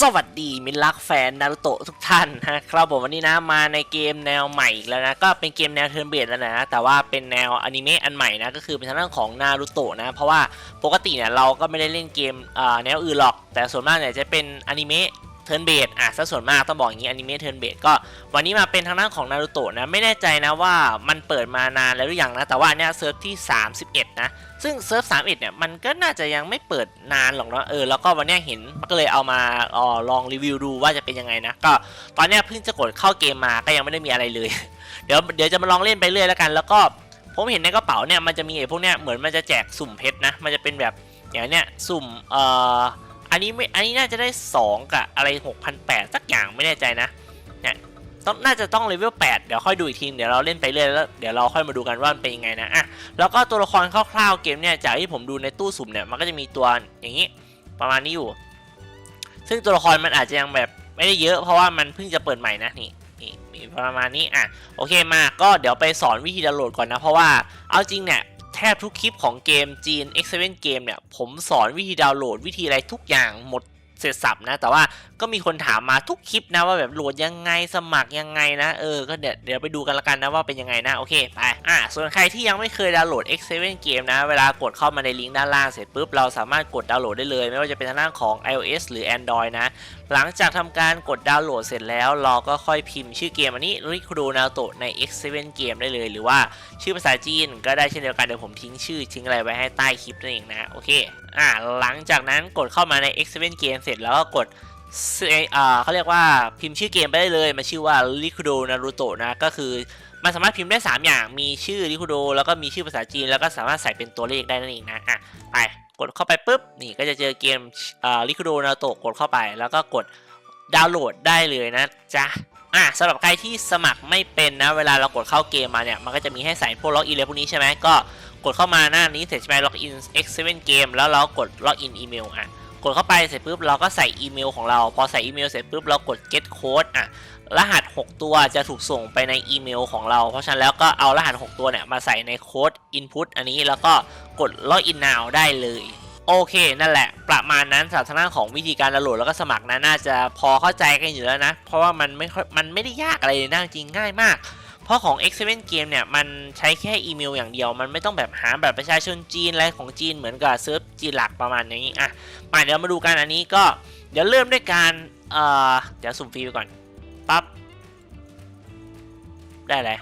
สวัสดีมิลักแฟนนารุโตะทุกท่านนะครับผมวันนี้นะมาในเกมแนวใหม่อีกแล้วนะก็เป็นเกมแนวเทิร์นเบดแล้วนะแต่ว่าเป็นแนวอนิเมะอันใหม่นะก็คือเป็นทางด้านของนารุโตะนะเพราะว่าปกติเนี่ยเราก็ไม่ได้เล่นเกมอ่าแนวอื่นหรอก แต่ส่วนมากเนี่ยจะเป็นอนิเมะ เทิร์นเบสอะซะส่วนมากต้องบอกอย่างนี้อนิเมะเทิร์นเบสก็วันนี้มาเป็นทางด้านของนารูโตะนะไม่แน่ใจนะว่ามันเปิดมานานแล้วหรือยังนะแต่ว่าเนี่ยเซิร์ฟที่ 31 นะซึ่งเซิร์ฟ31เนี่ยมันก็น่าจะยังไม่เปิดนานหรอกเนาะเออแล้วก็วันนี้เห็นก็เลยเอามาออลองรีวิวดูว่าจะเป็นยังไงนะก็ตอนนี้เพิ่งจะกดเข้าเกมมาก็ยังไม่ได้มีอะไรเลย เดี๋ยวเดี๋ยวจะมาลองเล่นไปเรื่อยแล้วกัน แล้วก็ผมเห็นในกระเป๋าเนี่ยมันจะมีไอ้พวกเนี้ยเหมือนมันจะแจกสุ่มเพชรนะมันจะเป็นแบบอย่างเนี้ยสุ่มเอ่อ อันนี้ไม่อันนี้น่าจะได้ 2 กับอะไร 6,800 สักอย่างไม่แน่ใจนะเนี่ยต้องน่าจะต้องเลเวล8เดี๋ยวค่อยดูอีกทีเดี๋ยวเราเล่นไปเรื่อยแล้วเดี๋ยวเราค่อยมาดูกันว่ามันเป็นยังไงนะอะแล้วก็ตัวละครคร่าวๆเกมเนี่ยจากที่ผมดูในตู้สุ่มเนี่ยมันก็จะมีตัวอย่างนี้ประมาณนี้อยู่ ซึ่งตัวละครมันอาจจะยังแบบไม่ได้เยอะเพราะว่ามันเพิ่งจะเปิดใหม่นะนี่นี่มีประมาณนี้อะโอเคมาก็เดี๋ยวไปสอนวิธีดาวน์โหลดก่อนนะเพราะว่าเอาจริงเนี่ย แทบทุกคลิปของเกมจีน X7 เกมเนี่ย ผมสอนวิธีดาวน์โหลดวิธีอะไรทุกอย่างหมดเสร็จสับนะ แต่ว่าก็มีคนถามมาทุกคลิปนะว่าแบบโหลดยังไงสมัครยังไงนะเออก็เดี๋ยวเดี๋ยวไปดูกันละกันนะว่าเป็นยังไงนะโอเคไปอะส่วนใครที่ยังไม่เคยดาวน์โหลด X7 เกมนะ เวลากดเข้ามาในลิงก์ด้านล่างเสร็จปุ๊บเราสามารถกดดาวน์โหลดได้เลย ไม่ว่าจะเป็นทางด้านของ iOS หรือ Android นะ หลังจากทำการกดดาวน์โหลดเสร็จแล้วเราก็ค่อยพิมพ์ชื่อเกมอันนี้ริคุโดนาโตใน X7 เกมได้เลย หรือว่าชื่อภาษาจีนก็ได้เช่นเดียวกันเดี๋ยวผมทิ้งชื่อทิ้งอะไรไว้ให้ใต้คลิปนั่นเองนะโอเคอ่าหลังจากนั้นกดเข้ามาใน X7 เกมเสร็จแล้วก็กด เขาเรียกว่าพิมพ์ชื่อเกมไปได้เลย มันชื่อว่าริคุโดนารูโตะนะ ก็คือมันสามารถพิมพ์ได้ 3 อย่าง มีชื่อริคุโดแล้วก็มีชื่อภาษาจีน แล้วก็สามารถใส่เป็นตัวเลขได้นั่นเองนะ อะ ไป กดเข้าไปปุ๊บ นี่ก็จะเจอเกมอ่าริคุโดนารูโตะกดเข้าไป แล้วก็กดดาวน์โหลดได้เลยนะจ๊ะอะสำหรับใครที่สมัครไม่เป็นนะ เวลาเรากดเข้าเกมมาเนี่ย มันก็จะมีให้ใส่พวกล็อกอินอะไรพวกนี้ใช่ไหมก็กดเข้ามาหน้านี้เสร็จใช่ไหมล็อกอิน X7 เกมแล้วเรากดล็อกอินอีเมลอะ กดเข้าไปเสร็จปุ๊บเราก็ใส่อีเมลของเรา พอใส่อีเมลเสร็จปุ๊บเรากด get code อะรหัส 6 ตัวจะถูกส่งไปในอีเมลของเรา เพราะฉะนั้นแล้วก็เอารหัส 6 ตัวเนี่ยมาใส่ในโค้ด input อันนี้แล้วก็กด login now ได้เลยโอเคนั่นแหละ ประมาณนั้นสำหรับทางด้านของวิธีการดาวน์โหลดแล้วก็สมัครนะน่าจะพอเข้าใจกันอยู่แล้วนะ เพราะว่ามันไม่ค่อยมันไม่ได้ยากอะไรเลยนะจริงง่ายมาก เพราะของ X7 เกมเนี่ย มันใช้แค่อีเมลอย่างเดียว มันไม่ต้องแบบหาแบบประชาชนจีนอะไรของจีนเหมือนกับเซิร์ฟจีนหลักประมาณนี้ อะมาเดี๋ยวมาดูกันอันนี้ก็ เดี๋ยวเริ่มด้วยการ เอ่อ เดี๋ยวสุ่มฟรีไปก่อน ปั๊บ ได้เลย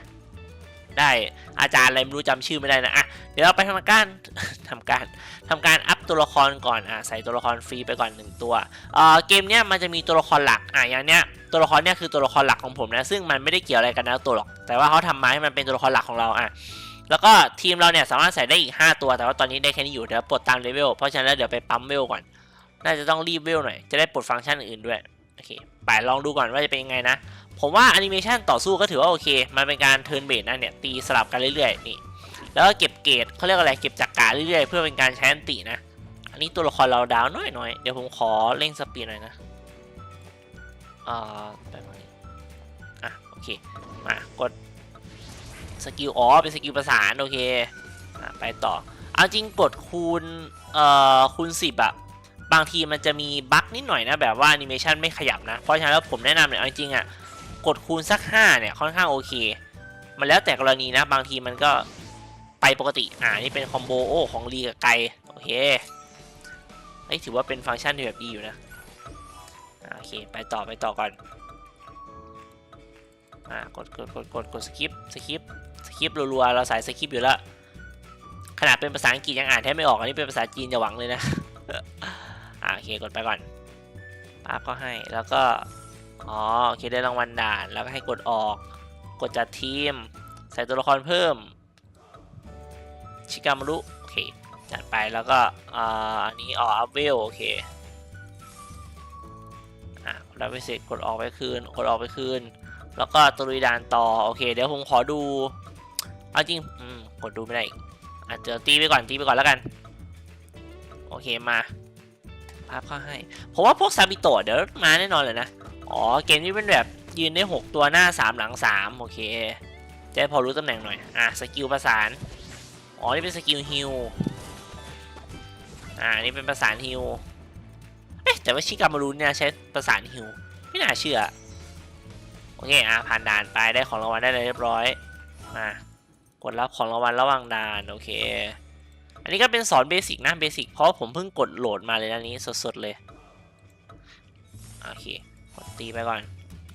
ได้อาจารย์อะไรไม่รู้จำชื่อไม่ได้นะอะเดี๋ยวเราไปทำการทำการทำการอัพตัวละครก่อนอะใส่ตัวละครฟรีไปก่อนหนึ่งตัวเอ่อเกมเนี้ยมันจะมีตัวละครหลักอะอย่างเนี้ยตัวละครเนี้ยคือตัวละครหลักของผมนะซึ่งมันไม่ได้เกี่ยวอะไรกันนะตัวหรอกแต่ว่าเขาทำมาให้มันเป็นตัวละครหลักของเราอะแล้วก็ทีมเราเนี่ยสามารถใส่ได้อีก 5 ตัว แต่ว่าตอนนี้ได้แค่นี้อยู่เดี๋ยวปลดตามเลเวลเพราะฉะนั้นเดี๋ยวไปปั๊มเวลก่อน น่าจะต้องรีบเวลหน่อย จะได้ปลดฟังก์ชันอื่นด้วย โอเคไปลองดูก่อนว่าจะเป็นยังไงนะ ผมว่าแอนิเมชันต่อสู้ก็ถือว่าโอเค มันเป็นการเทิร์นเบสนะเนี่ยตีสลับกันเรื่อยๆนี่ แล้วก็เก็บเกรดเขาเรียกอะไรเก็บจักราเรื่อยๆ เพื่อเป็นการใช้อันตินะ อันนี้ตัวละครเราดาวน้อยหน่อยๆเดี๋ยวผมขอเร่งสปีดหน่อยนะอ่าแบบนี้อะโอเค มากดสกิลอ๋อเป็นสกิลประสานโอเคอไปต่อ เอาจริงกดคูณเอ่อคูณสิบอะ บางทีมันจะมีบั๊กนิดหน่อยนะ แบบว่าแอนิเมชันไม่ขยับนะ เพราะฉะนั้นแล้วผมแนะนำเนี่ยเอาจริงๆอะกดคูณสัก 5 เนี่ย ค่อนข้างโอเค มันแล้วแต่กรณีนะ บางทีมันก็ไปปกติ อ่า นี่เป็นคอมโบโอของรีกับไกโอเคเฮ้ถือว่าเป็นฟังก์ชันที่แบบดีอยู่นะโอเค ไปต่อไปต่อก่อน อ่า กดกดกดกดกดสกิปสกิปสกิปรัวๆ เราสายสกิปอยู่แล้ว ขนาดเป็นภาษาอังกฤษยังอ่านแทบไม่ออก อันนี้เป็นภาษาจีนจะหวังเลยนะ เคกดไปก่อนปั๊บก็ให้แล้วก็อ๋อโอเคได้รางวัลด่านแล้วก็ให้กดออก กดจัดทีม ใส่ตัวละครเพิ่ม ชิกามารุโอเคจัดไปแล้วก็อ่าอันนี้ออกอัพเวลโอเคอะกดรับไปเสร็จกดออกไปคืนกดออกไปคืน แล้วก็ตรุยด่านต่อโอเค เดี๋ยวผมขอดูเอาจริงอืมกดดูไม่ได้อะเดี๋ยวตีไปก่อนตีไปก่อนแล้วกัน โอเคมา ภาพเข้าให้ผมว่าพวกซาบิโตะเดี๋ยวมาแน่นอนเลยนะ อ๋อ เกมนี้เป็นแบบยืนได้ 6 ตัวหน้า 3 หลัง 3 โอเค จะได้พอรู้ตำแหน่งหน่อย อะ สกิลประสาน อ๋อ นี่เป็นสกิลฮิลอ่า นี่เป็นประสานฮิลเอ๊ะแต่ว่าชิกามารุนเนี่ยใช้ประสานฮิวไม่น่าเชื่อ โอเค อะ ผ่านด่านไปได้ของรางวัลได้เลยเรียบร้อย มากดรับของรางวัลระหว่างด่าน โอเค อันนี้ก็เป็นสอนเบสิกนะเบสิกเพราะผมเพิ่งกดโหลดมาเลยนะนี้สดๆเลยโอเคกดตีไปก่อน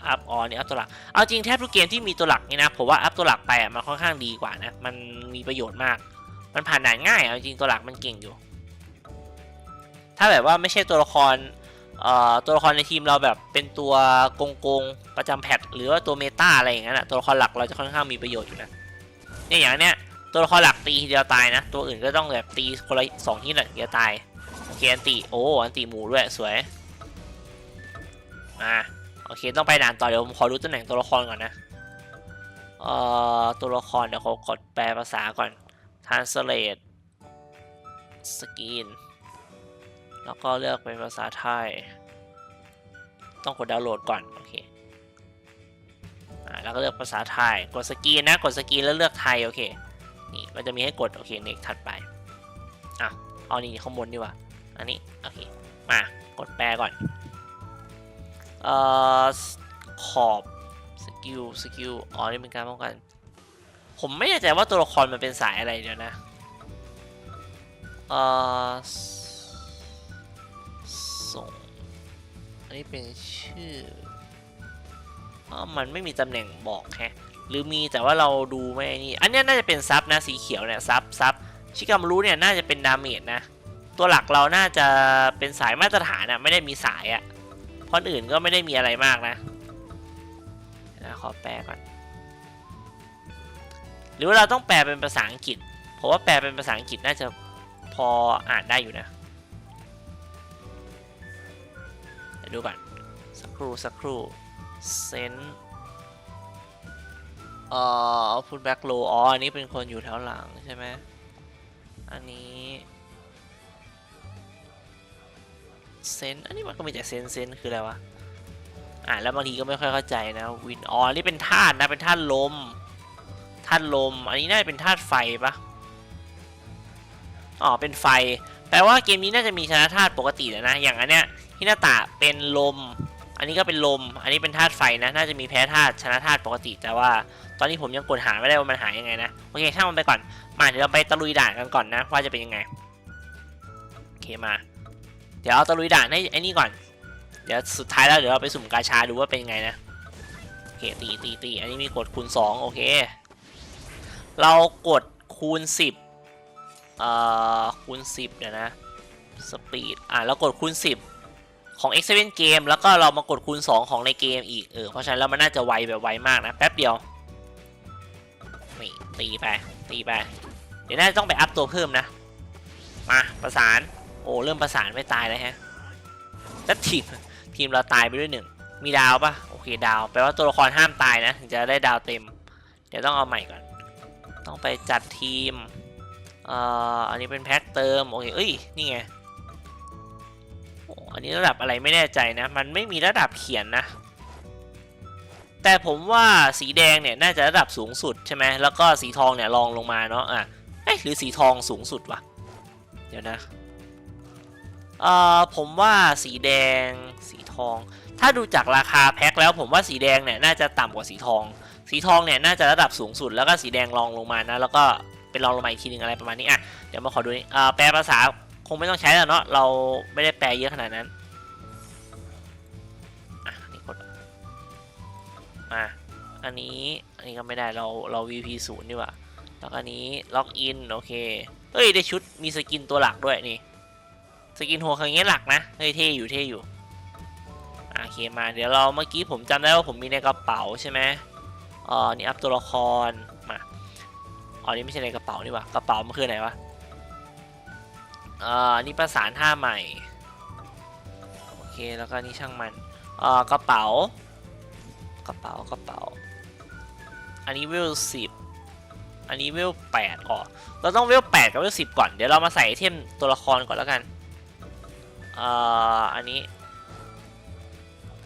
อัพออนี่อัพตัวหลักเอาจริงแทบทุกเกมที่มีตัวหลักนี่นะผมว่าอัพตัวหลักไปอะมันค่อนข้างดีกว่านะมันมีประโยชน์มาก มันผ่านด่านง่ายเอาจริงตัวหลักมันเก่งอยู่ ถ้าแบบว่าไม่ใช่ตัวละครเอ่อตัวละครในทีมเราแบบเป็นตัวโกงโกงๆประจำแพทหรือว่าตัวเมตาอะไรอย่างนั้นนะตัวละครหลักเราจะค่อนข้างมีประโยชน์อยู่นะเนี่ยอย่างเนี้ย ตัวละครหลักตีทีเดียวตายนะ ตัวอื่นก็ต้องแบบตีคนละสองทีหน่อยเดียวตายโอเคอันติโอ้อันติหมูด้วยสวยอ่าโอเคต้องไปด่านต่อเดี๋ยวผมขอรู้ตำแหน่งตัวละครก่อนนะเอ่อตัวละครเดี๋ยวเขากดแปลภาษาก่อน translate skin แล้วก็เลือกเป็นภาษาไทย ต้องกดดาวน์โหลดก่อนโอเคอ่าแล้วก็เลือกภาษาไทยกดสกรีนนะกดสกรีนแล้วเลือกไทยโอเค นี่มันจะมีให้กดโอเคเน็กถัดไปอะเอานี่ข้างบนดีกว่า อันนี้โอเคมากดแปลก่อนเอ่อขอบสกิลสกิลอ๋อนี่เป็นการป้องกัน ผมไม่แน่ใจว่าตัวละครมันเป็นสายอะไรเดี๋ยวนะเอ่อส่งอันนี้เป็นชื่ออ๋อมันไม่มีตำแหน่งบอกแฮะ หรือมีแต่ว่าเราดูไม่นี่ อันนี้น่าจะเป็นซับนะสีเขียวเนี่ยซับซับชิกามารุเนี่ยน่าจะเป็นดาเมจนะ ตัวหลักเราน่าจะเป็นสายมาตรฐานอะไม่ได้มีสายอะคนอื่นก็ไม่ได้มีอะไรมากนะนะขอแปลก่อน หรือว่าเราต้องแปลเป็นภาษาอังกฤษเพราะว่าแปลเป็นภาษาอังกฤษน่าจะพออ่านได้อยู่นะดูก่อนสักครู่สักครู่เซน เอ่อพุทแบ็กโลอ๋ออันนี้เป็นคนอยู่แถวหลังใช่ไหมอันนี้เซนอันนี้มันก็มีแต่เซนเซนคืออะไรวะอ่านแล้วบางทีก็ไม่ค่อยเข้าใจนะวินอ๋อนี่เป็นธาตุนะเป็นธาตุลมธาตุลม อันนี้น่าจะเป็นธาตุไฟปะอ๋อเป็นไฟแปลว่าเกมนี้น่าจะมีชนะธาตุปกติแล้วนะอย่างอันเนี้ยฮินาตะเป็นลม อันนี้ก็เป็นลม อันนี้เป็นธาตุไฟนะ น่าจะมีแพ้ธาตุชนะธาตุปกติ แต่ว่าตอนนี้ผมยังกดหาไม่ได้ว่ามันหายยังไงนะ โอเคช่างมันไปก่อน มาเดี๋ยวเราไปตะลุยด่านกันก่อนนะ ว่าจะเป็นยังไง โอเคมา เดี๋ยวเอาตะลุยด่านให้ไอ้นี่ก่อน เดี๋ยวสุดท้ายแล้วเดี๋ยวเราไปสุ่มกาชาดูว่าเป็นยังไงนะ โอเคตีตีตี อันนี้มีกดคูณ 2 โอเค เรากดคูณ 10 เอ่อคูณ 10เดี๋ยวนะ สปีด อะแล้วกดคูณ 10 ของ X7 เกมแล้วก็เรามากดคูณ 2 ของในเกมอีก เออ เพราะฉะนั้นแล้วมันน่าจะไวแบบไวมากนะ แป๊บเดียว นี่ ตีไป ตีไป เดี๋ยวน่าจะต้องไปอัพตัวเพิ่มนะ มาประสาน โอ้ เริ่มประสานไม่ตายแล้วฮะแล้วทีมทีมเราตายไปด้วยหนึ่ง มีดาวปะโอเคดาวแปลว่าตัวละครห้ามตายนะ ถึงจะได้ดาวเต็ม เดี๋ยวต้องเอาใหม่ก่อน ต้องไปจัดทีม เอ่อ อันนี้เป็นแพ็คเติม โอเค เอ้ย นี่ไง อันนี้ระดับอะไรไม่แน่ใจนะ มันไม่มีระดับเขียนนะ แต่ผมว่าสีแดงเนี่ยน่าจะระดับสูงสุดใช่ไหมแล้วก็สีทองเนี่ยรองลงมาเนาะอะเอ๊ะหรือสีทองสูงสุดวะเดี๋ยวนะเอ่อผมว่าสีแดงสีทอง ถ้าดูจากราคาแพ็คแล้วผมว่าสีแดงเนี่ยน่าจะต่ำกว่าสีทอง สีทองเนี่ยน่าจะระดับสูงสุด แล้วก็สีแดงรองลงมานะ แล้วก็เป็นรองลงมาอีกทีหนึงอะไรประมาณนี้อะเดี๋ยวมาขอดูนี่อ่าแปลภาษา คงไม่ต้องใช้แล้วเนาะเราไม่ได้แปลเยอะขนาดนั้นอะนี่กดมาอันนี้อันนี้ก็ไม่ได้เราเรา VP ศูนย์ดีกว่าแล้วก็อันนี้ล็อกอินโอเคเฮ้ยได้ชุดมีสกินตัวหลักด้วยนี่สกินหัวครั้งนี้หลักนะเฮ้ยเท่อยู่เท่อยู่อะโอเคมาเดี๋ยวเราเมื่อกี้ผมจำได้ว่าผมมีในกระเป๋าใช่ไหมอ๋อนี่อัพตัวละครมาอ๋อนี่ไม่ใช่ในกระเป๋านี่หว่ากระเป๋ามันคือไหนวะ เอ่อนี่ประสานท่าใหม่ โอเค แล้วก็นี่ช่างมัน เอ่อกระเป๋า กระเป๋ากระเป๋า อันนี้เวลสิบอันนี้เวลแปดอ๋อเราต้องเวลแปดกับเวลสิบก่อน เดี๋ยวเรามาใส่ไอเทมตัวละครก่อนแล้วกัน เอ่อ อันนี้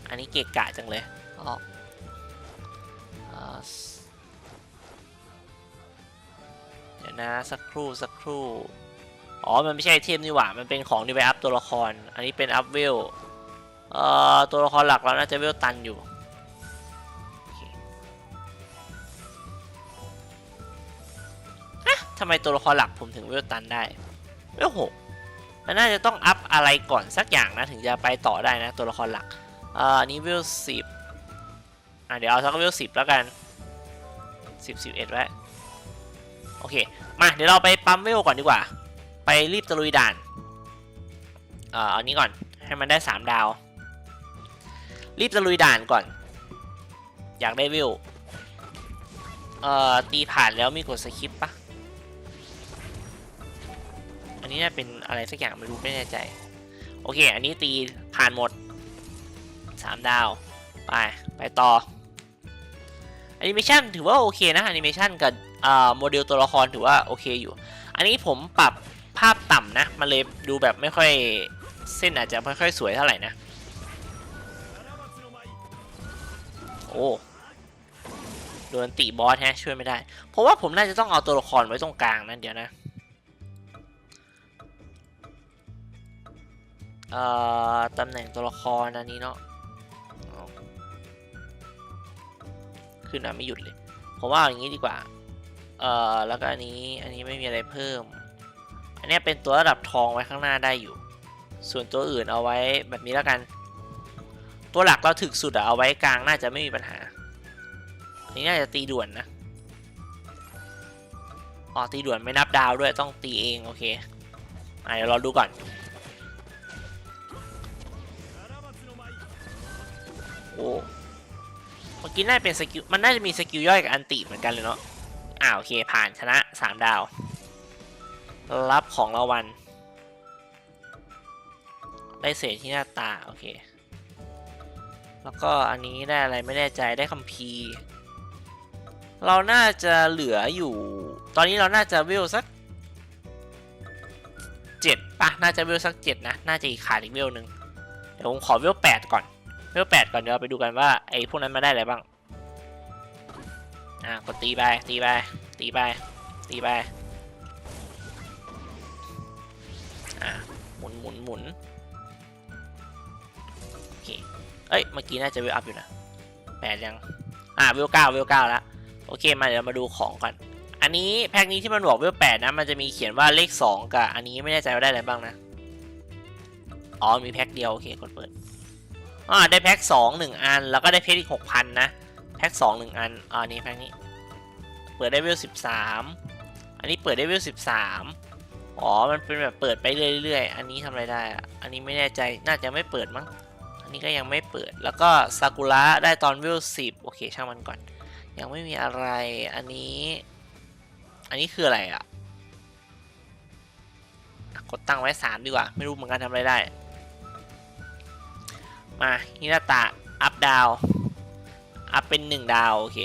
อันนี้เกะกะจังเลยอ๋อเอ่อเดี๋ยวนะสักครู่สักครู่ อ๋อ มันไม่ใช่ไอเทมนี่หว่า มันเป็นของที่ไปอัพตัวละคร อันนี้เป็นอัพเวล เอ่อ ตัวละครหลักเราน่าจะเวลตันอยู่ ฮะทำไมตัวละครหลักผมถึงเวลตันได้ เวลหกมันน่าจะต้องอัพอะไรก่อนสักอย่างนะ ถึงจะไปต่อได้นะ ตัวละครหลักเอ่ออันนี้เวลสิบอะเดี๋ยวเอาสักเวลสิบแล้วกันสิบสิบเอ็ดไว้ โอเค มา เดี๋ยวเราไปปั๊มเวลก่อนดีกว่า ไปรีบตะลุยด่าน เอ่ออันนี้ก่อน ให้มันได้ 3 ดาว รีบตะลุยด่านก่อน อยากได้เวเอ่อ ตีผ่านแล้วมีกดสคริปปะอันนี้น่าเป็นอะไรสักอย่างไม่รู้ไม่แน่ใจ โอเค อันนี้ตีผ่านหมด 3 ดาว ไป ไปต่อแอนิเมชันถือว่าโอเคนะแอนิเมชันกับอ่าโมเดลตัวละครถือว่าโอเคอยู่ อันนี้ผมปรับ ภาพต่ำนะ มันเลยดูแบบไม่ค่อยเส้นอาจจะไม่ค่อยสวยเท่าไหร่นะ โอ้โดนตีบอสฮะช่วยไม่ได้ เพราะว่าผมน่าจะต้องเอาตัวละครไว้ตรงกลางนั่นเดี๋ยวนะ เอ่อตำแหน่งตัวละครอันนี้เนาะขึ้นมาไม่หยุดเลย ผมว่าอย่างนี้ดีกว่า เอ่อแล้วก็อันนี้อันนี้ไม่มีอะไรเพิ่ม อันนี้เป็นตัวระดับทองไว้ข้างหน้าได้อยู่ ส่วนตัวอื่นเอาไว้แบบนี้แล้วกัน ตัวหลักเราถึกสุดอะเอาไว้กลางน่าจะไม่มีปัญหาอันนี้น่าจะตีด่วนนะอ๋อตีด่วนไม่นับดาวด้วยต้องตีเองโอเคอะเดี๋ยวราดูก่อนโอ้เมื่อกี้น่าจะเป็นสกิลมันน่าจะมีสกิลย่อยกับอันติเหมือนกันเลยเนาะอ่าวโอเคผ่านชนะ 3 ดาว รับของรางวัลได้เศษที่หน้าตา โอเค แล้วก็อันนี้ได้อะไรไม่แน่ใจได้คัมภีร์เราน่าจะเหลืออยู่ ตอนนี้เราน่าจะเวลสักเจ็ดปะน่าจะเวลสักเจ็ดนะ น่าจะอีกขาดอีกเวลหนึ่งเดี๋ยวผมขอเวลแปดก่อนเวลแปดก่อนเดี๋ยวเราไปดูกันว่าไอ้พวกนั้นมาได้อะไรบ้าง อ่ากดตีไปตีไปตีไปตีไป หมุนโอเคเอ้ย เมื่อกี้น่าจะเวลอัพอยู่นะแปดยัง อ่าเวลเก้าเวลเก้าแล้ว โอเค มาเดี๋ยวมาดูของก่อน อันนี้แพ็กนี้ที่มันบอกเวลแปดนะ มันจะมีเขียนว่าเลขสองกับ อันนี้ไม่แน่ใจว่าได้อะไรบ้างนะ อ๋อ มีแพ็กเดียว โอเค กดเปิด อ่า ได้แพ็คสองหนึ่งอัน แล้วก็ได้เพชรอีกหกพันนะ แพ็คสองหนึ่งอัน อ่านี่แพ็คนี้ เปิดได้เวลสิบสาม อันนี้เปิดได้เวลสิบสาม อ๋อ มันเป็นแบบเปิดไปเรื่อยๆ อันนี้ทำอะไรได้อะอันนี้ไม่แน่ใจ น่าจะไม่เปิดมั้ง อันนี้ก็ยังไม่เปิด แล้วก็ซากุระได้ตอนเวสิบโอเคช่างมันก่อน ยังไม่มีอะไร อันนี้ อันนี้คืออะไรอะอะกดตั้งไว้สามดีกว่า ไม่รู้เหมือนกันทำอะไรได้ มาฮินาตะ อัพดาว อัพเป็นหนึ่งดาว โอเค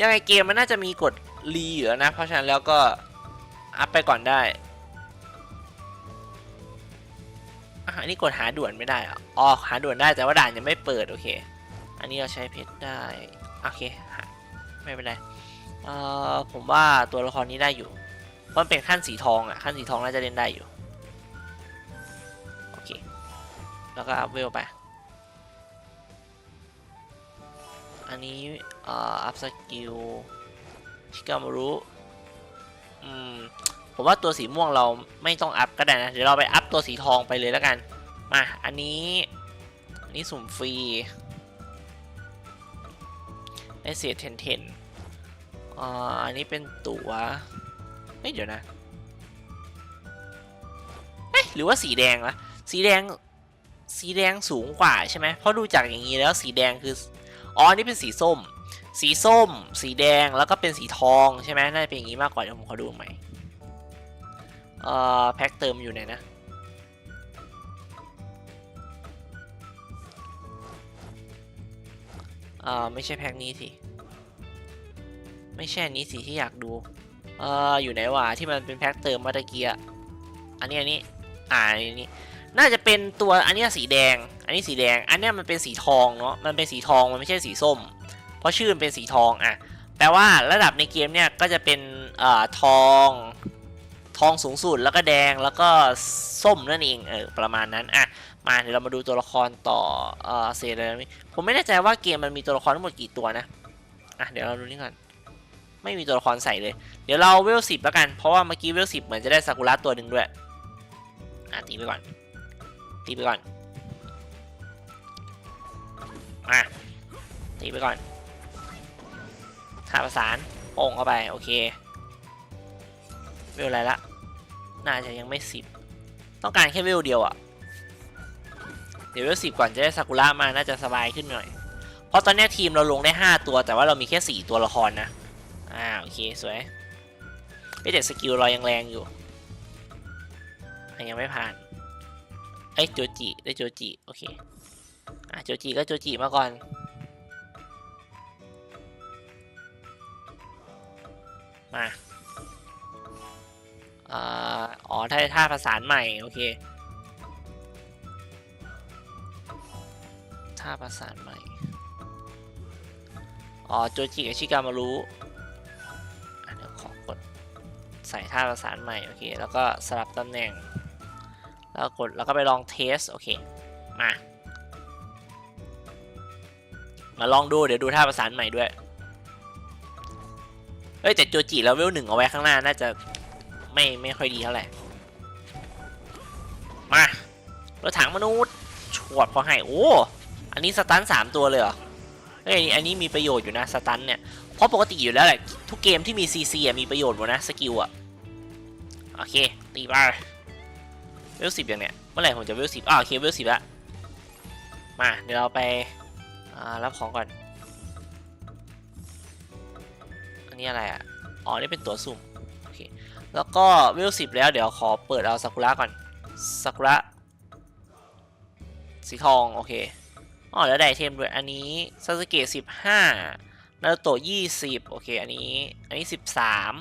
ยังไงเกมมันน่าจะมีกด รีอยู่แล้วนะ เพราะฉะนั้นแล้วก็อัพไปก่อนได้อันนี้กดหาด่วนไม่ได้อะอ๋อหาด่วนได้แต่ว่าด่านยังไม่เปิดโอเค อันนี้เราใช้เพชรได้โอเคไม่เป็นไรเอ่อผมว่าตัวละครนี้ได้อยู่เพราะมันเป็นขั้นสีทองอะขั้นสีทองน่าจะเล่นได้อยู่โอเคแล้วก็อัพเวลไปอันนี้เอ่ออัพสกิล ชิกามารุอืมผมว่าตัวสีม่วงเราไม่ต้องอัพก็ได้นะ เดี๋ยวเราไปอัพตัวสีทองไปเลยแล้วกัน มา อันนี้อันนี้สุ่มฟรีได้เศษเทนเทนอ่าอันนี้เป็นตัว๋วเฮ้ยเดี๋ยวนะเอ๊ะหรือว่าสีแดงวะสีแดง สีแดงสูงกว่าใช่ไหมเพราะดูจากอย่างนี้แล้วสีแดงคือ อ๋อ อันนี่เป็นสีส้ม สีส้ม สีแดงแล้วก็เป็นสีทองใช่ไหมน่าจะเป็นอย่างนี้มากกว่าเดี๋ยวผมขอดูใหม่เอ่อแพ็คเติมอยู่ไหนนะเอ่อไม่ใช่แพ็คนี้สิไม่ใช่อันนี้สิที่อยากดูเอ่ออยู่ไหนวะที่มันเป็นแพ็คเติมมื่อตะเกี้อะอันนี้อันนี้อ่าอันนี้น่าจะเป็นตัวอันนี้สีแดง อันนี้สีแดง อันนี้มันเป็นสีทองเนาะมันเป็นสีทองมันไม่ใช่สีส้ม เพราะชื่อมันเป็นสีทองอะแปลว่าระดับในเกมเนี่ยก็จะเป็นเอ่อทองทองสูงสุดแล้วก็แดงแล้วก็ส้มนั่นเองเออประมาณนั้นอะมาเดี๋ยวเรามาดูตัวละครต่อเออเซเลนผมไม่แน่ใจว่าเกมมันมีตัวละครทั้งหมดกี่ตัวนะอะเดี๋ยวเราดูนี่ก่อนไม่มีตัวละครใส่เลย เดี๋ยวเราเวลสิบแล้วกัน เพราะว่าเมื่อกี้เวลสิบเหมือนจะได้ซากุระตัวหนึ่งด้วย อะตีไปก่อน ตีไปก่อน อะตีไปก่อน ท่าประสานโป่งเข้าไป โอเคเวอะไรละ น่าจะยังไม่สิบต้องการแค่เวเดียวอะ่ะเดี๋ยวเวสิบก่อนจะได้ซากุระมาน่าจะสบายขึ้นหน่อย เพราะตอนนี้ทีมเราลงได้ 5 ตัว แต่ว่าเรามีแค่ 4 ตัวละครนะ อ่าโอเค สวยไม่แต่สกิลเรายังแรงอยู่ยังไม่ผ่านเอ้ยโจจิได้โจจิโอเคอะโจจิก็โจจิมาก่อน มาอ่าอ๋อถ้าท่าประสานใหม่ โอเคท่าประสานใหม่ อ๋อโจจิกับชิกามารุอะเดี๋ยวขอกดใส่ท่าประสานใหม่ โอเค แล้วก็สลับตำแหน่ง แล้วกด แล้วก็ไปลองเทส โอเค มา มาลองดู เดี๋ยวดูท่าประสานใหม่ด้วย เอ้ยแต่โจจิแล้วเวลหนึ่งเอาไว้ข้างหน้าน่าจะไม่ไม่ค่อยดีเท่าไหร่ มารถถังมนุษย์ชวดพอให้โอ้ อันนี้สตันสามตัวเลยเหรอ เฮ้ยอันนี้อันนี้มีประโยชน์อยู่นะสตันเนี่ย เพราะปกติอยู่แล้วแหละทุกเกมที่มีซีซีมีประโยชน์หมดนะสกิลอะโอเคตีไปเวลสิบอย่างเนี้ยเมื่อไหร่ผมจะเวลสิบอ่าโอเคเวลสิบละมาเดี๋ยวเราไปรับของก่อน นนี้อะไรอะ อ๋อ นี่เป็นตัวสุ่ม โอเค แล้วก็เวลสิบแล้วเดี๋ยวขอเปิดเอาซากุระก่อนซากุระสีทอง โอเค อ๋อ แล้วได้ไอเทมด้วย อันนี้ซาสึเกะสิบห้านารุโตะยี่สิบโอเค อันนี้ อันนี้สิบสาม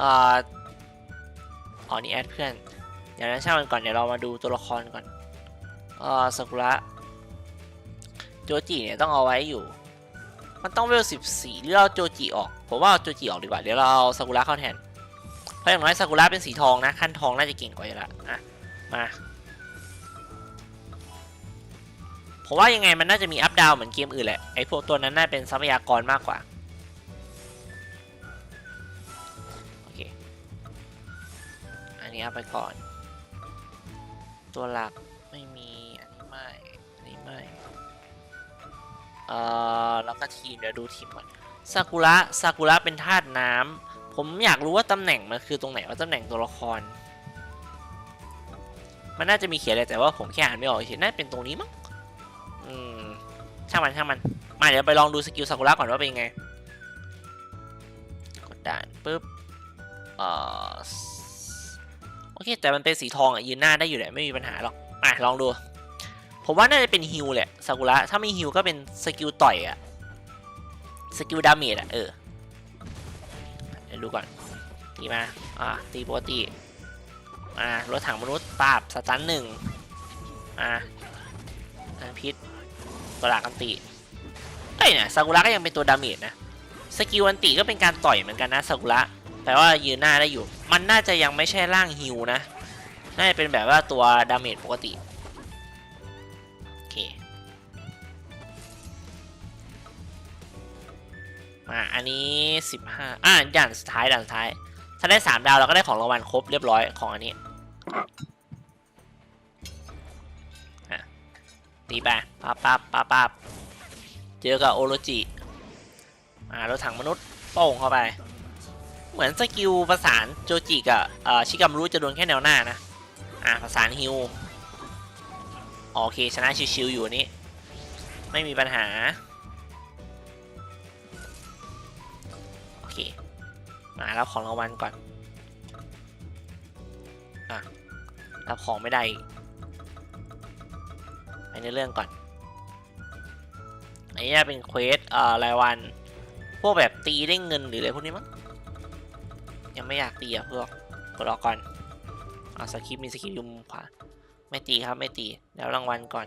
อ่าอ๋อ นี่แอดเพื่อนเดี๋ยวนั้นช่างมันก่อน เดี๋ยวเรามาดูตัวละครก่อนอ่าซากุระโจจิเนี่ยต้องเอาไว้อยู่ มันต้องเวลสิบสี่หรือเราโจจิออก ผมว่าเอาโจจิออกดีกว่า เดี๋ยวเราเอาซากุระเข้าแทน เพราะอย่างน้อยซากุระเป็นสีทองนะ ขั้นทองน่าจะเก่งกว่าอยู่ละอะ มาผมว่ายังไงมันน่าจะมีอัพดาวเหมือนเกมอื่นแหละ ไอพวกตัวนั้นน่าเป็นทรัพยากรมากกว่า โอเค อันนี้เอาไปก่อน ตัวหลัก เอ่อแล้วก็ทีมเดี๋ยวดูทีมก่อนซากุระซากุระเป็นธาตุน้ำผมอยากรู้ว่าตำแหน่งมันคือตรงไหนว่าตำแหน่งตัวละคร มันน่าจะมีเขียนเลยแต่ว่าผมแค่อ่านไม่ออกเฉยน่าจะเป็นตรงนี้มั้งอืมช่างมันช่างมันมาเดี๋ยวไปลองดูสกิลซากุระก่อนว่าเป็นยังไงกดด่านปุ๊บเอ่อโอเคแต่มันเป็นสีทองอะยืนหน้าได้อยู่แหละไม่มีปัญหาหรอกอะลองดู ผมว่าน่าจะเป็นฮิลแหละซากุระถ้าไม่ฮิลก็เป็นสกิลต่อยอะสกิลดาเมจอะเออเดี๋ยวดูก่อนตีมาอ่าตีปกติมารถถังมนุษย์ปราบสตันหนึ่งมาอันพิษตัวหลักอันติเอ้ยนี่ซากุระก็ยังเป็นตัวดาเมจนะสกิลอันติก็เป็นการต่อยเหมือนกันนะซากุระแต่ว่ายืนหน้าได้อยู่ มันน่าจะยังไม่ใช่ร่างฮิวนะ น่าจะเป็นแบบว่าตัวดาเมจปกติ มาอันนี้ 15 อะด่านสุดท้ายด่านสุดท้าย ถ้าได้ 3 ดาวเราก็ได้ของรางวัลครบเรียบร้อยของอันนี้อะตีไปปั๊บปั๊บปั๊บปั๊บเจอกับโอโรจิอ่ารถถังมนุษย์โป้งเข้าไป เหมือนสกิลประสานโจจิกับเอ่อชิกามรุจะโดนแค่แนวหน้านะ อะประสานฮิว โอเคชนะชิวๆอยู่นี้ ไม่มีปัญหา โอเค มารับของรางวัลก่อน อะ รับของไม่ได้ไปในเรื่องก่อน อันนี้เป็นเควสเอ่อรายวัน พวกแบบตีได้เงินหรืออะไรพวกนี้มั้ง ยังไม่อยากตีอะพวกกดรอก่อนอ่าสคริปมีสคริปอยู่มุมขวา ไม่ตีครับไม่ตีเดี๋ยวรางวัลก่อน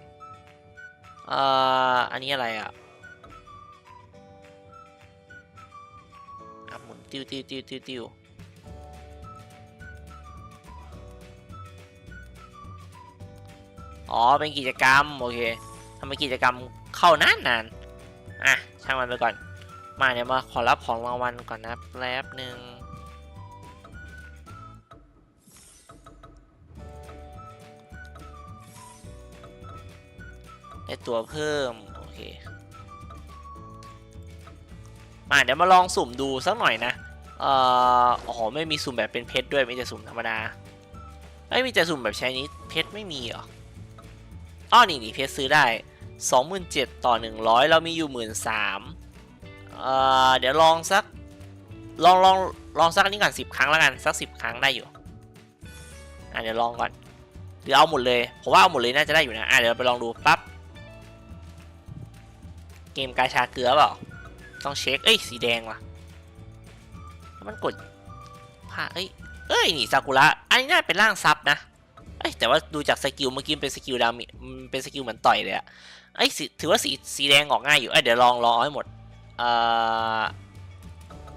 เอ่ออันนี้อะไรอะอะหมุนติวติวติวติวติวอ๋อ เป็นกิจกรรม โอเคทำเป็นกิจกรรมเข้านานนานอะ ช่างมันไปก่อน มาเดี๋ยวมาขอรับของรางวัลก่อนนะแป๊บหนึ่ง ได้ตัวเพิ่ม โอเคมาเดี๋ยวมาลองสุ่มดูสักหน่อยนะเอ่ออ๋อไม่มีสุ่มแบบเป็นเพชรด้วยมีแต่สุ่มธรรมดาไม่มีแต่สุ่มแบบใช้นี้เพชรไม่มีเหรออ้อนี่นี่เพชรซื้อได้ 27,000ต่อ 100 เรามีอยู่ 13,000เอ่อเดี๋ยวลองสักลองลองลองสักนี้ก่อน10 ครั้งแล้วกันสัก 10 ครั้งได้อยู่อะเดี๋ยวลองก่อนหรือเอาหมดเลยผมว่าเอาหมดเลยน่าจะได้อยู่นะอะเดี๋ยวเราไปลองดูปั๊บ เกมกาชาเกลือเปล่า ต้องเช็ค เอ้ย สีแดงว่ะ มันกดผ่าเอ้ย เอ้ย นี่ซากุระ อันนี้น่าเป็นร่างซับนะ เอ้ย แต่ว่าดูจากสกิลเมื่อกี้เป็นสกิลดามิเป็นสกิลเหมือนต่อยเลยอะเอ้ยสีถือว่าสีสีแดงออกง่ายอยู่ เอ้ย เดี๋ยวลองลองเอาให้หมด เอ่อ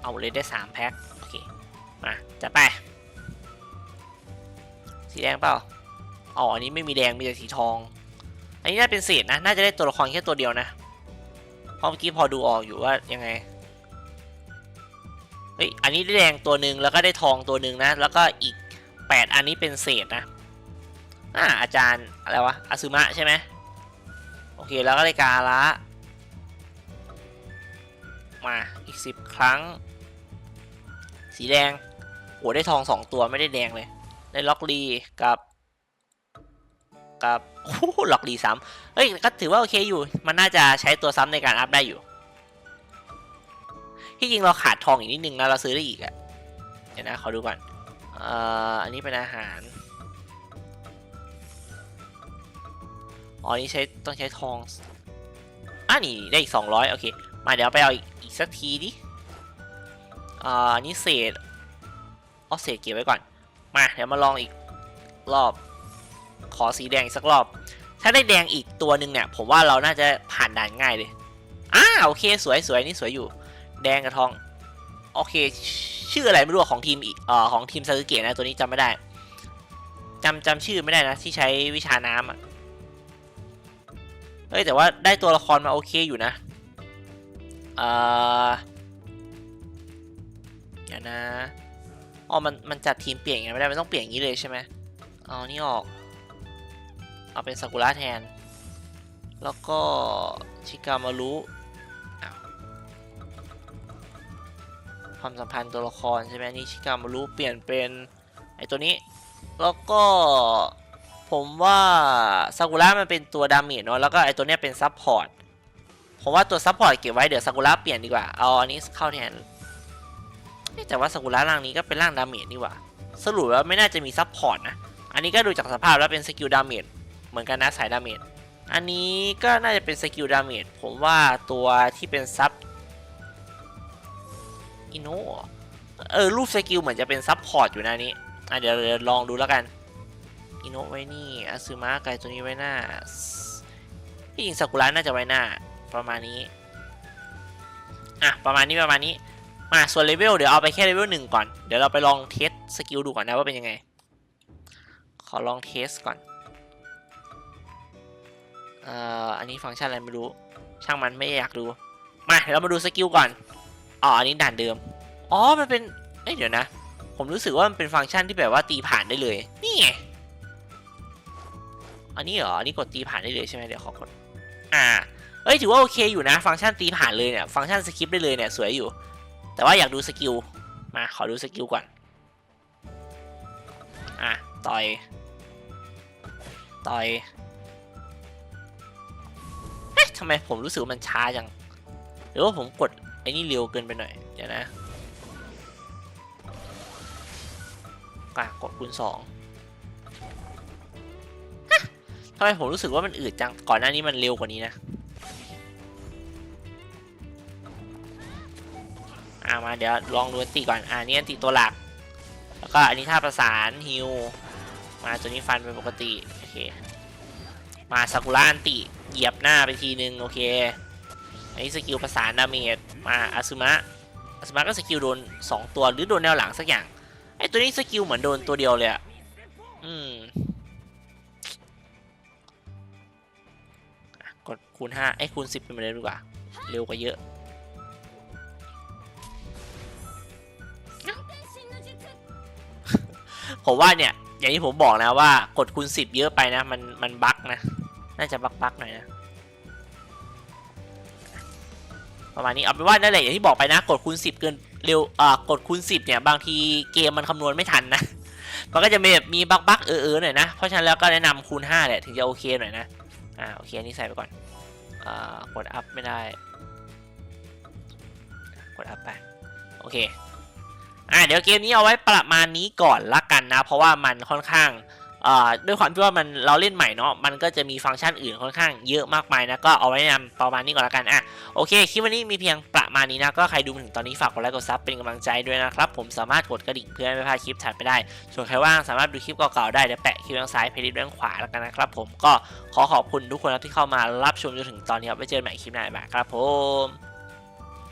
เอาเลยได้สามแพ็ค โอเค มาจัดไป สีแดงเปล่า อ๋อ อันนี้ไม่มีแดง มีแต่สีทอง อันนี้น่าเป็นเศษนะ น่าจะได้ตัวละครแค่ตัวเดียวนะ เพราะเมื่อกี้พอดูออกอยู่ว่ายังไง เฮ้ย อันนี้ได้แดงตัวหนึ่งแล้วก็ได้ทองตัวหนึ่งนะ แล้วก็อีก 8 อันนี้เป็นเศษนะ อ่าอาจารย์อะไรวะอาซึมะใช่ไหมโอเค แล้วก็ได้กาละ มาอีก 10 ครั้ง สีแดงโอ้ได้ทอง 2 ตัวไม่ได้แดงเลย ได้ล็อกลีกับ กับ โอ้หลอกลีซ้ำเฮ้ยก็ถือว่าโอเคอยู่ มันน่าจะใช้ตัวซ้ำในการอัพได้อยู่ ที่จริงเราขาดทองอีกนิดนึงนะเราซื้อได้อีกอะเดี๋ยวนะขอดูก่อนเอ่ออันนี้เป็นอาหารอ๋อนี่ใช้ต้องใช้ทองอะนี่ได้อีก200โอเค มาเดี๋ยวไปเอาอีกอีกสักทีดิอ่าอันนี่เศษเอาเศษเก็บไว้ก่อน มาเดี๋ยวมาลองอีกรอบ ขอสีแดงอีกสักรอบ ถ้าได้แดงอีกตัวหนึ่งเนี่ย ผมว่าเราน่าจะผ่านด่านง่ายเลยอ่าโอเคสวยสวยนี่สวยอยู่ แดงกับทอง โอเค ชื่ออะไรไม่รู้ของทีมอีกเอ่อของทีมซาสึเกะนะตัวนี้จำไม่ได้จำจำชื่อไม่ได้นะที่ใช้วิชาน้ำอะเฮ้ยแต่ว่าได้ตัวละครมาโอเคอยู่นะเอ่อเดี๋ยวนะอ๋อมันมันจัดทีมเปลี่ยนไงไม่ได้มันต้องเปลี่ยนอย่างนี้เลยใช่ไหมเอานี่ออก เอาเป็นซากุระแทน แล้วก็ชิกามารุความสัมพันธ์ตัวละครใช่ไหมนี่ชิกามารุเปลี่ยนเป็นไอตัวนี้ แล้วก็ผมว่าซากุระมันเป็นตัวดาเมจเนาะแล้วก็ไอตัวเนี้ยเป็นซับพอร์ตผมว่าตัวซับพอร์ตเก็บไว้เดี๋ยวซากุระเปลี่ยนดีกว่าเอาอันนี้เข้าแทนแต่ว่าซากุระร่างนี้ก็เป็นร่างดาเมจนี่หว่าสรุปแล้วไม่น่าจะมีซับพอร์ตนะ อันนี้ก็ดูจากสภาพแล้วเป็นสกิลดาเมจ เหมือนกันนะสายดาเมจอันนี้ก็น่าจะเป็นสกิลดาเมจผมว่าตัวที่เป็นซับอินโนเออรูปสกิลเหมือนจะเป็นซับพอร์ตอยู่นะนี้อะเดี๋ยวลองดูแล้วกันอินโนไว้นี่อาซึมะไกตัวนี้ไว้หน้าที่จริงซากุระน่าจะไว้หน้าประมาณนี้อะประมาณนี้ประมาณนี้มาส่วนเลเวลเดี๋ยวเอาไปแค่เลเวลหนึ่งก่อนเดี๋ยวเราไปลองเทสสกิลดูก่อนนะว่าเป็นยังไง ขอลองเทสก่อน เอ่ออันนี้ฟังก์ชันอะไรไม่รู้ ช่างมันไม่อยากดูมาเรามาดูสกิลก่อนอ๋ออันนี้ด่านเดิมอ๋อมันเป็นเอ้ยเดี๋ยวนะ ผมรู้สึกว่ามันเป็นฟังก์ชันที่แบบว่าตีผ่านได้เลยนี่ไงอันนี้เหรออันนี้กดตีผ่านได้เลยใช่ไหมเดี๋ยวขอกดอ่าเอ้ยถือว่าโอเคอยู่นะ ฟังก์ชันตีผ่านเลยเนี่ยฟังก์ชันสคิปได้เลยเนี่ยสวยอยู่ แต่ว่าอยากดูสกิลมาขอดูสกิลก่อนอะต่อยต่อย ทำไมผมรู้สึกว่ามันช้าจัง หรือว่าผมกดไอ้นี่เร็วเกินไปหน่อย เดี๋ยวนะกดคูณสองทำไมผมรู้สึกว่ามันอืดจัง ก่อนหน้านี้มันเร็วกว่านี้นะอามาเดี๋ยวลองดูอันติก่อนอ่านี่อันติตัวหลัก แล้วก็อันนี้ท่าประสานฮิว มาตัวนี้ฟันเป็นปกติ โอเค มาซากุระอันติ เหยียบหน้าไปทีนึงโอเค อันนี้สกิลประสานดาเมจมาอาซึมะอาซึมะก็สกิลโดน 2 ตัวหรือโดนแนวหลังสักอย่าง ไอตัวนี้สกิลเหมือนโดนตัวเดียวเลยอะอืมกดคูณห้าไอ้คูณสิบเป็นไปเลยดีกว่า เร็วกว่าเยอะผมว่าเนี่ย อย่างที่ผมบอกนะว่ากดคูณสิบเยอะไปนะ มันมันบั๊กนะ น่าจะบักบั๊กหน่อยนะประมาณนี้เอาเป็นว่านั่นแหละอย่างที่บอกไปนะกดคูณ10 เกินเร็วอ่ากดคูณ10เนี่ยบางทีเกมมันคำนวณไม่ทันนะมันก็จะมีแบบมีบักบักเออเออหน่อยนะเพราะฉะนั้นแล้วก็แนะนำคูณ5แหละถึงจะโอเคหน่อยนะอ่าโอเคอันนี้ใส่ไปก่อนอ่ากดอัพไม่ได้กดอัพไปโอเคอ่าเดี๋ยวเกมนี้เอาไว้ประมาณนี้ก่อนละกันนะ เพราะว่ามันค่อนข้าง ด้วยความที่ว่ามันเราเล่นใหม่เนาะมันก็จะมีฟังก์ชันอื่นค่อนข้างเยอะมากมายนะก็เอาไว้แนะนำประมาณนี้ก่อนละกันอะโอเคคลิปวันนี้มีเพียงประมาณนี้นะก็ใครดูถึงตอนนี้ฝากกดไลค์กดซับเป็นกำลังใจด้วยนะครับผมสามารถกดกระดิ่งเพื่อไม่พลาดคลิปถัดไปได้ ส่วนใครว่างสามารถดูคลิปเก่าๆได้เดี๋ยวแปะคลิปด้านซ้ายเพลย์ลิสต์ด้านขวาแล้วกันนะครับผมก็ขอขอบคุณทุกคนที่เข้ามารับชมจนถึงตอนนี้ครับไว้เจอกันใหม่คลิปหน้าบ๊ายบายครับผม